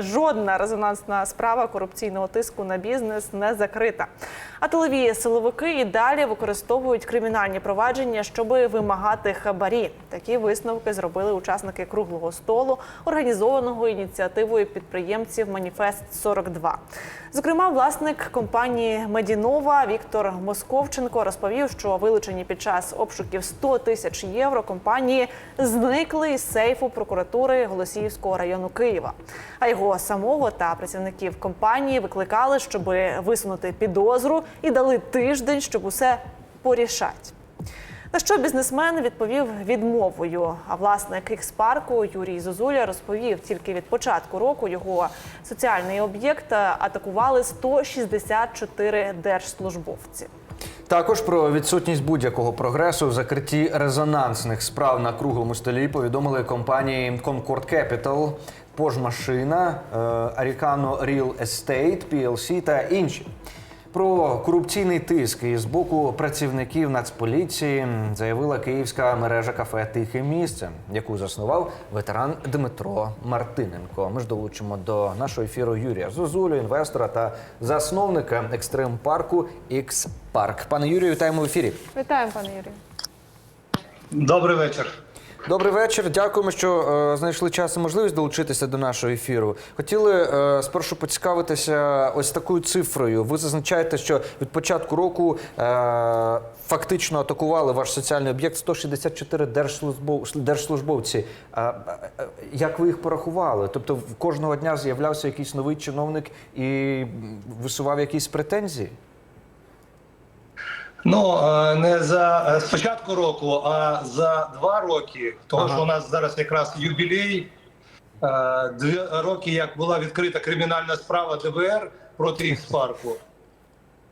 Жодна резонансна справа корупційного тиску на бізнес не закрита. А тилові силовики і далі використовують кримінальні провадження, щоб вимагати хабарі. Такі висновки зробили учасники круглого столу, організованого ініціативою підприємців Маніфест 42 Зокрема, власник компанії Медінова Віктор Московченко розповів, що вилучені під час обшуків 100 тисяч євро компанії зникли із сейфу прокуратури Голосіївського району Києва. А його самого та працівників компанії викликали, щоб висунути підозру, і дали тиждень, щоб усе порішати. На що бізнесмен відповів відмовою. А власник ікс-парку Юрій Зозуля розповів, тільки від початку року його соціальний об'єкт атакували 164 держслужбовці. Також про відсутність будь-якого прогресу в закритті резонансних справ на круглому столі повідомили компанії Concord Capital, Пожмашина, е, Aricano Real Estate, PLC та інші. Про корупційний тиск із боку працівників Нацполіції заявила київська мережа кафе Тихе місце, яку заснував ветеран Дмитро Мартиненко. Ми ж долучимо до нашого ефіру Юрія Зозулю, інвестора та засновника екстрим парку X Парк. Пане Юрію, вітаємо в ефірі. Вітаємо, пане Юрію. Добрий вечір. Добрий вечір. Дякуємо, що е, знайшли час і можливість долучитися до нашого ефіру. Хотіли е, спершу поцікавитися ось такою цифрою. Ви зазначаєте, що від початку року е, фактично атакували ваш соціальний об'єкт 164 держслужбов... держслужбовці. А, а, а, як ви їх порахували? Тобто кожного дня з'являвся якийсь новий чиновник і висував якісь претензії? Ну е, не за е, з початку року, а за два роки, тому Ага. що у нас зараз якраз юбілей. е, Дві роки, як була відкрита кримінальна справа ДБР проти Ікс-парку.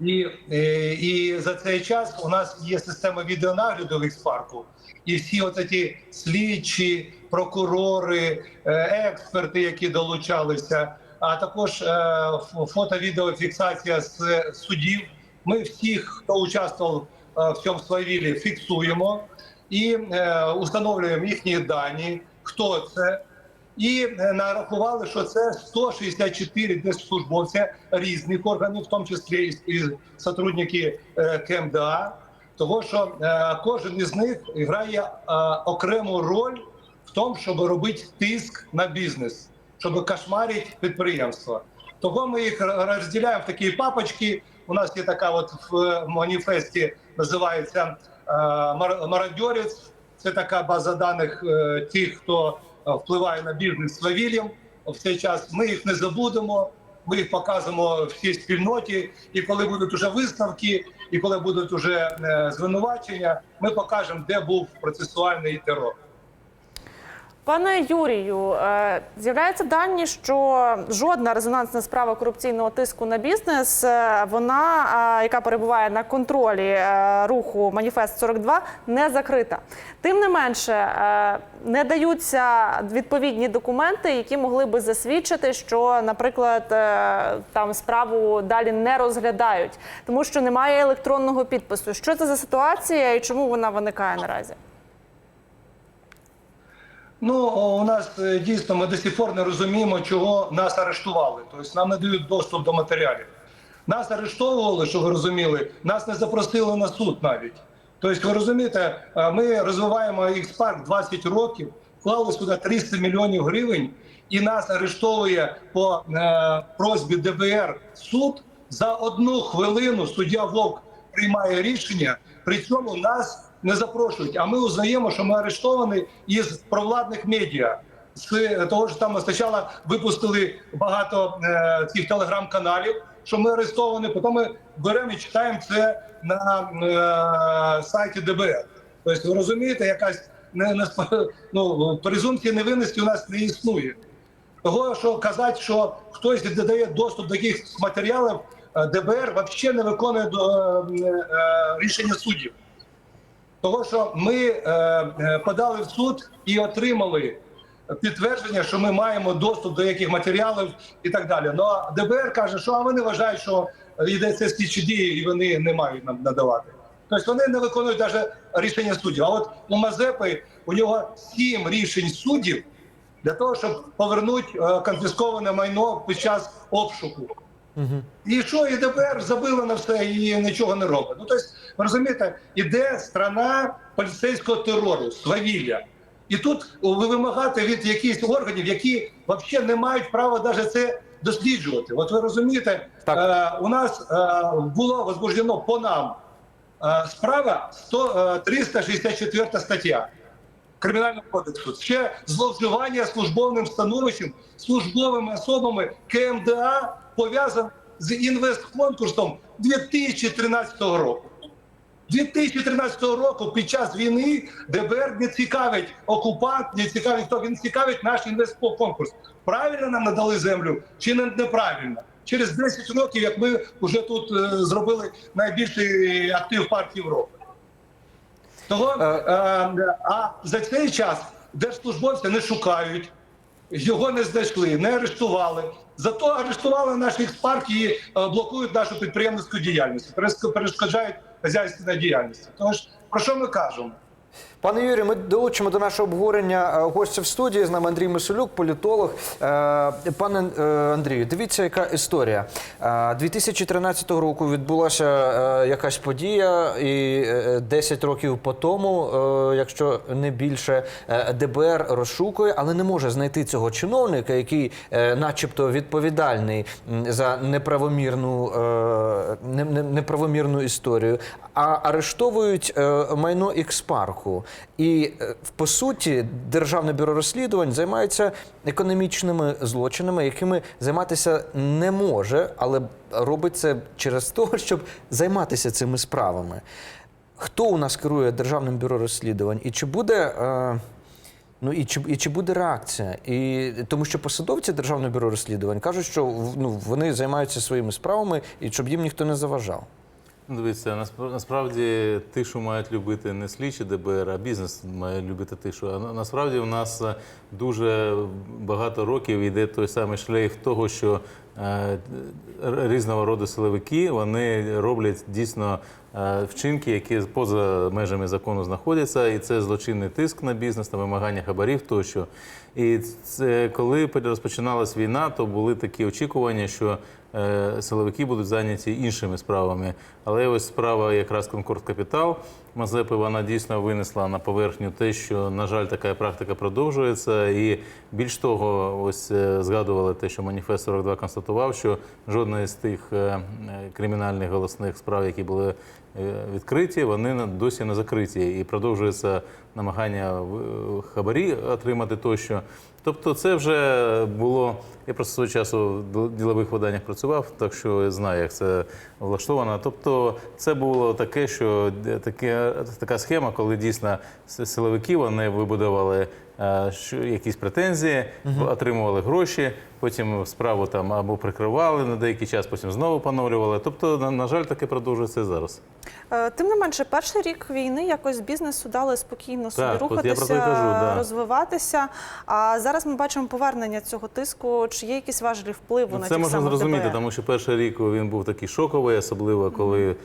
І, е, і за цей час у нас є система відеонагляду в Ікс-парку. І всі от ці слідчі, прокурори, експерти, які долучалися, а також фото-відеофіксація з судів. Ми всіх, хто участвував е, в цьому свавілі, фіксуємо і е, установлюємо їхні дані, хто це. І е, нарахували, що це 164 держслужбовця різних органів, в тому числі і сотрудники КМДА. Того, що кожен із них грає окрему роль в тому, щоб робити тиск на бізнес, щоб кошмарити підприємства. Того ми їх розділяємо в такі папочки. У нас є така, от в маніфесті називається е, мар- мародьорець. Це така база даних е, тих, хто е, впливає на бізнес свавіллям в цей час. Ми їх не забудемо. Ми їх показуємо всій спільноті. І коли будуть уже висновки, і коли будуть уже звинувачення, ми покажемо, де був процесуальний терор. Пане Юрію, е, з'являються дані, що жодна резонансна справа корупційного тиску на бізнес, е, вона, е, яка перебуває на контролі руху Маніфест 42, не закрита. Тим не менше, не даються відповідні документи, які могли би засвідчити, що, наприклад, там справу далі не розглядають, тому що немає електронного підпису. Що це за ситуація і чому вона виникає наразі? Ну у нас е, дійсно ми до сих пор не розуміємо, чого нас арештували. Тобто нам не дають доступ до матеріалів. Нас арештовували, що ви розуміли, нас не запросили на суд навіть. Тобто, ви розумієте, е, ми розвиваємо X-Park 20 років, вклали сюди 300 мільйонів гривень, і нас арештовує по е, просьбі ДБР суд за одну хвилину. Суддя Вовк приймає рішення. При цьому нас не запрошують. А ми узнаємо, що ми арештовані із провладних медіа. З того ж там спочатку випустили багато е, цих телеграм-каналів, що ми арестовані. Потім ми беремо і читаємо це на е, сайті ДБР. Тобто, ви розумієте, якась не, не ну, презумпція невинності у нас не існує. Того, що казати, що хтось додає доступ до якихось матеріалів, е, ДБР взагалі не виконує е, е, рішення суддів. Того, що ми е, е, подали в суд і отримали підтвердження, що ми маємо доступ до яких матеріалів і так далі. Ну а ДБР каже, що а вони вважають, що йдеться слідчі дії, і вони не мають нам надавати. Тобто вони не виконують навіть рішення суддів. А от у Мазепи у нього сім рішень суддів для того, щоб повернути е, конфісковане майно під час обшуку. І що, і ДБР забила на все і нічого не робить. Ну, тобто, ви розумієте, іде страна поліцейського терору, свавілля. І тут ви вимагати від якихось органів, які взагалі не мають права навіть це досліджувати. От ви розумієте, Так. е, у нас е, було возбуждено по нам е, справа 100, е, 364 стаття. Кримінального кодексу ще зловживання службовим становищем, службовими особами КМДА пов'язане з інвестконкурсом 2013 року. 2013 року під час війни ДБР не цікавить окупант, не цікавить хто він цікавить наш інвестконкурс. Правильно нам надали землю чи не неправильно? Через 10 років, як ми вже тут е, зробили найбільший актив партії Європи. Того, Е. е, а за цей час держслужбовця не шукають, його не знайшли, не арештували. Зато арештували наш експарк і е, блокують нашу підприємницьку діяльність, перешкоджають хазяйській діяльності. Тож про що ми кажемо? Пане Юрію, ми долучимо до нашого обговорення е, гостя в студії з нами Андрій Мисулюк, політолог. Е, Пане е, Андрію, дивіться, яка історія. Е, 2013 року відбулася якась подія, і е, 10 років по тому, якщо не більше, ДБР розшукує, але не може знайти цього чиновника, який, начебто, відповідальний за неправомірну, не- не- неправомірну історію, а арештовують майно Ікспарку. І е, по суті, Державне бюро розслідувань займається економічними злочинами, якими займатися не може, але робить це через те, щоб займатися цими справами. Хто у нас керує Державним бюро розслідувань? І чи буде. Е, Ну і чи, і чи буде реакція? І тому що посадовці Державного бюро розслідувань кажуть, що ну, вони займаються своїми справами і щоб їм ніхто не заважав. Ну, Дивіться, насправді тишу мають любити не слідчі ДБР, а бізнес має любити тишу. А насправді в нас е, дуже багато років йде той самий шлейф того, що різного роду силовики вони роблять дійсно е, вчинки, які поза межами закону знаходяться, і це злочинний тиск на бізнес, на вимагання хабарів тощо. І це коли розпочиналась війна, то були такі очікування, що е, силовики будуть зайняті іншими справами. Але ось справа якраз Конкорд Капітал Мазепи, вона дійсно винесла на поверхню те, що, на жаль, така практика продовжується. І більш того, ось е, згадували те, що маніфест 42 констатував, що жодна з тих е, е, кримінальних голосних справ, які були е, відкриті, вони досі не закриті. І продовжується намагання хабарі отримати тощо. Тобто, це вже було. Я просто свого часу в ділових виданнях працював, так що знаю, як це влаштовано. Тобто, це було таке, що таке, така схема, коли дійсно силовики вони вибудували якісь претензії, отримували гроші, потім справу там або прикривали на деякий час, потім знову поновлювали. Тобто, на, на жаль, таке продовжується і зараз. Е, Тим не менше, перший рік війни якось бізнесу дали спокійно собі Так, рухатися, кажу, да. розвиватися. А зараз ми бачимо повернення цього тиску. Чи є якісь важелі впливу Ну, на це можна зрозуміти, тому що перший рік він був такий шоковий, особливо коли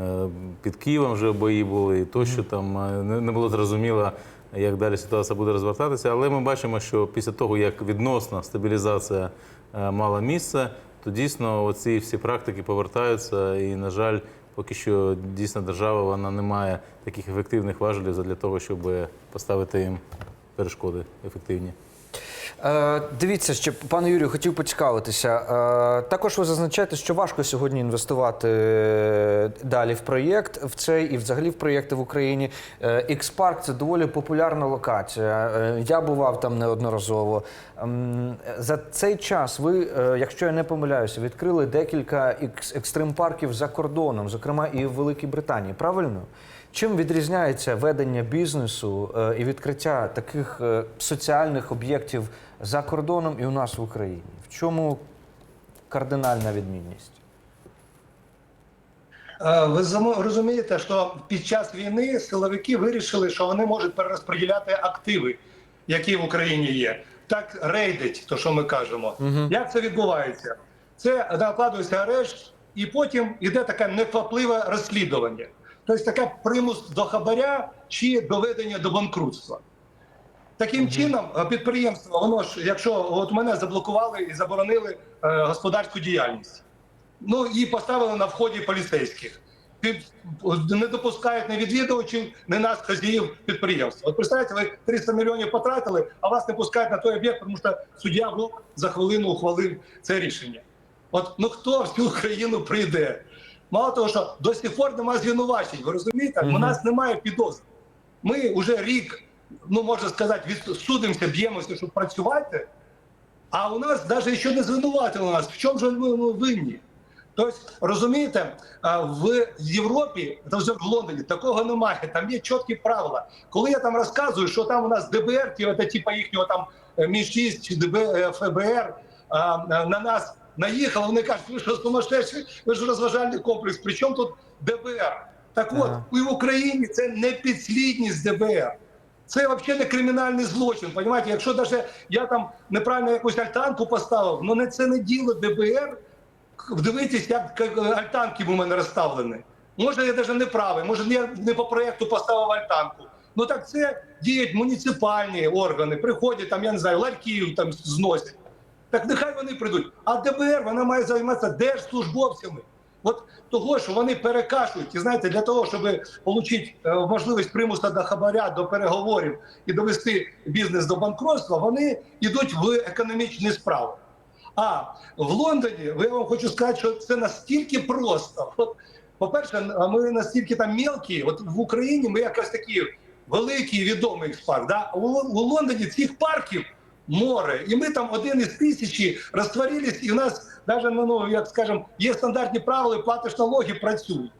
е, під Києвом вже бої були, і тощо там е, не було зрозуміло, як далі ситуація буде розвертатися. Але ми бачимо, що після того, як відносна стабілізація е, мала місце, то дійсно оці всі практики повертаються. І, на жаль, поки що дійсно держава вона не має таких ефективних важелів для того, щоб поставити їм перешкоди ефективні. Е, дивіться, ще пане Юрію, хотів поцікавитися. Е, також ви зазначаєте, що важко сьогодні інвестувати е, далі в проєкт в цей і взагалі в проєкти в Україні. Е, X-Park – це доволі популярна локація. Е, я бував там неодноразово. Ем, за цей час ви, е, якщо я не помиляюся, відкрили декілька екс- екстрим-парків за кордоном, зокрема і в Великій Британії. Правильно? Чим відрізняється ведення бізнесу е, і відкриття таких е, соціальних об'єктів за кордоном і у нас в Україні? В чому кардинальна відмінність? Е, Ви розумієте, що під час війни силовики вирішили, що вони можуть перерозподіляти активи, які в Україні є. Так рейдить, то що ми кажемо. Як це відбувається? Це накладується арешт, і потім йде таке неквапливе розслідування. Тобто таке примус до хабаря чи доведення до банкрутства. Таким чином, е, підприємство, воно ж, якщо от мене заблокували і заборонили е, господарську діяльність, ну і поставили на вході поліцейських. Не допускають ні відвідувачів, ні нас, хазяїв підприємства. От представляєте, ви 300 мільйонів потратили, а вас не пускають на той об'єкт, тому що суддя за хвилину ухвалив це рішення. От ну хто в цю країну прийде? Мало того, що до сих пор немає звинувачень. Ви розумієте? У нас немає підозр. Ми вже рік, ну можна сказати, судимося, б'ємося, щоб працювати. А у нас навіть ще не звинуватили нас. В чому ж ми винні? Тобто, розумієте, в Європі, та в Лондоні, такого немає. Там є чіткі правила. Коли я там розказую, що там у нас ДБР, ті, от, типа їхнього там е, Мі-6 чи ДБ, е, ФБР на нас наїхали, вони кажуть, ви що сумасшедші, ви ж розважальний комплекс. При чому тут ДБР? Так от, Ага. і в Україні це не підслідність ДБР. Це взагалі не кримінальний злочин. Понимаєте, якщо навіть я там неправильно якусь альтанку поставив, ну не це не діло ДБР. Дивитись, як як альтанки в мене розставлені. Може, я навіть не правий, може, я не по проєкту поставив альтанку. Ну так це діють муніципальні органи, приходять там, я не знаю, ларьків там зносять. Так нехай вони прийдуть. А ДБР вона має займатися держслужбовцями. От того, що вони перекашують, і знаєте, для того, щоб отримати можливість примусу до хабаря, до переговорів і довести бізнес до банкротства, вони йдуть в економічні справи. А в Лондоні, я вам хочу сказати, що це настільки просто. От, по-перше, ми настільки там мелкі, от в Україні ми якось такі великий відомий парк. Да? У, у Лондоні цих парків море, і ми там один із тисячі розтворились, і в нас навіть, ну, як скажемо, є стандартні правила, платиш налоги, працюють.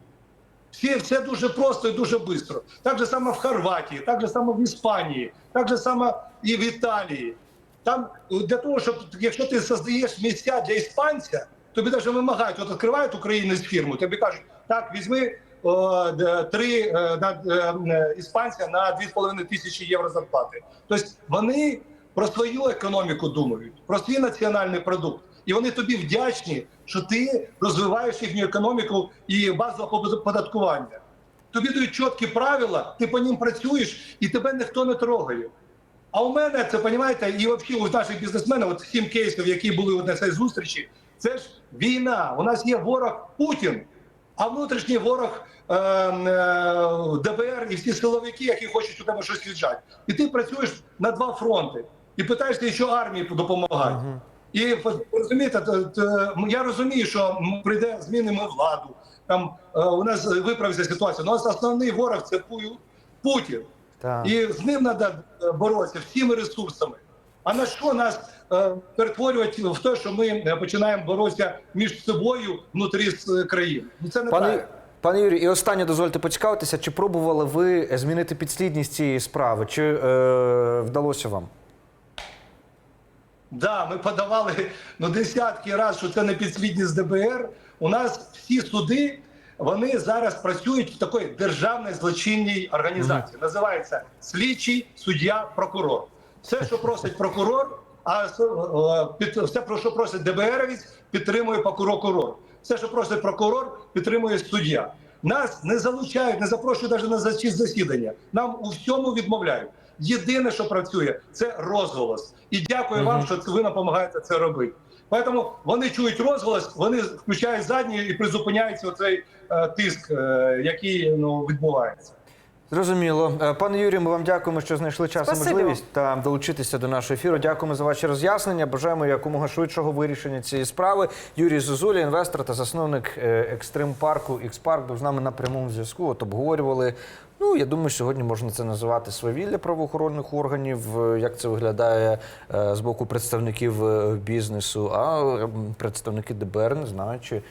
Всі, все дуже просто і дуже швидко. Так же само в Хорватії, так же само в Іспанії, так же само і в Італії. Там для того, щоб якщо ти создаєш місця для іспанця, тобі навіть вимагають, от відкривають українець фірму, тобі кажуть, так, візьми о, три е, на, е, е, іспанця на 2,5 тисячі євро зарплати. Тобто вони про свою економіку думають, про свій національний продукт. І вони тобі вдячні, що ти розвиваєш їхню економіку і базове податкування. Тобі дають чіткі правила, ти по ним працюєш і тебе ніхто не трогає. А у мене це, розумієте, і взагалі у наших бізнесменів, от сім кейсів, які були на цій зустрічі, це ж війна. У нас є ворог Путін, а внутрішній ворог е, е, ДБР і всі силовики, які хочуть у тебе щось віджати. І ти працюєш на два фронти і питаєшся, що армії допомагати. І розумієте, т- т- я розумію, що прийде змінимо владу. Там е, у нас виправиться ситуація. У нас основний ворог це Пу- Путін. Так. І з ним треба боротися всіми ресурсами. А на що нас е, перетворювати в те, що ми е, починаємо боротися між собою внутрі з країн? Ну це не Пане, правильно. пане Юрію, і останнє дозвольте поцікавитися, чи пробували ви змінити підслідність цієї справи? Чи е, вдалося вам? Да, ми подавали ну, десятки разів, що це не підслідність ДБР. У нас всі суди вони зараз працюють в такій державній злочинній організації. Називається слідчий суддя прокурор. Все, що просить прокурор, а все, про що просить ДБРовець, підтримує прокурор. Все, що просить прокурор, підтримує суддя. Нас не залучають, не запрошують навіть на засідання. Нам у всьому відмовляють. Єдине, що працює, це розголос. І дякую вам, що ви допомагаєте це робити. Поэтому вони чують розголос, вони включають задні і призупиняється оцей е, тиск, е, який ну, відбувається. Зрозуміло. Е, Пане Юрію, ми вам дякуємо, що знайшли час і можливість та долучитися до нашого ефіру. Дякуємо за ваші роз'яснення. Бажаємо якомога швидшого вирішення цієї справи. Юрій Зозуля, інвестор та засновник е, екстрим парку X-Park, був з нами на прямому зв'язку. От обговорювали. Ну, я думаю, сьогодні можна це називати свавілля правоохоронних органів, е, як це виглядає з боку представників бізнесу. А представники ДБР не знаю, чи